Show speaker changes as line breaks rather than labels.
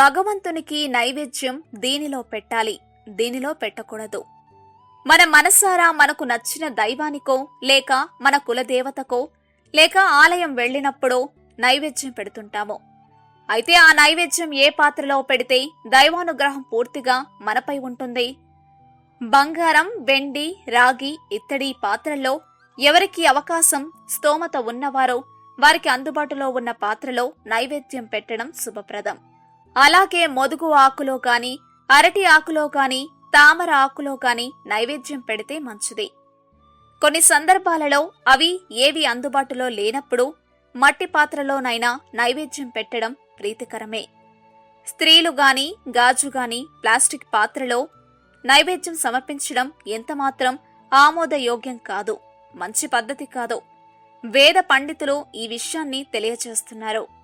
భగవంతునికి నైవేద్యం దీనిలో పెట్టాలి? దీనిలో పెట్టకూడదు? మన మనసారా మనకు నచ్చిన దైవానికో లేక మన కులదేవతకో లేక ఆలయం వెళ్ళినప్పుడో నైవేద్యం పెడుతుంటాము. అయితే ఆ నైవేద్యం ఏ పాత్రలో పెడితే దైవానుగ్రహం పూర్తిగా మనపై ఉంటుంది? బంగారం వెండి రాగి ఇత్తడి పాత్రల్లో ఎవరికి అవకాశం స్తోమత ఉన్నవారో వారికి అందుబాటులో ఉన్న పాత్రలో నైవేద్యం పెట్టడం శుభప్రదం. అలాగే మొదుగు ఆకులో కాని అరటి ఆకులో కాని తామర ఆకులో కాని నైవేద్యం పెడితే మంచిది. కొన్ని సందర్భాలలో అవి ఏవి అందుబాటులో లేనప్పుడు మట్టి పాత్రలోనైనా నైవేద్యం పెట్టడం ప్రీతికరమే. స్త్రీలు గాని గాజు గాని ప్లాస్టిక్ పాత్రలో నైవేద్యం సమర్పించడం ఎంతమాత్రం ఆమోదయోగ్యం కాదు మంచి పద్ధతి కాదు. వేద పండితులు ఈ విషయాన్ని తెలియజేస్తున్నారు.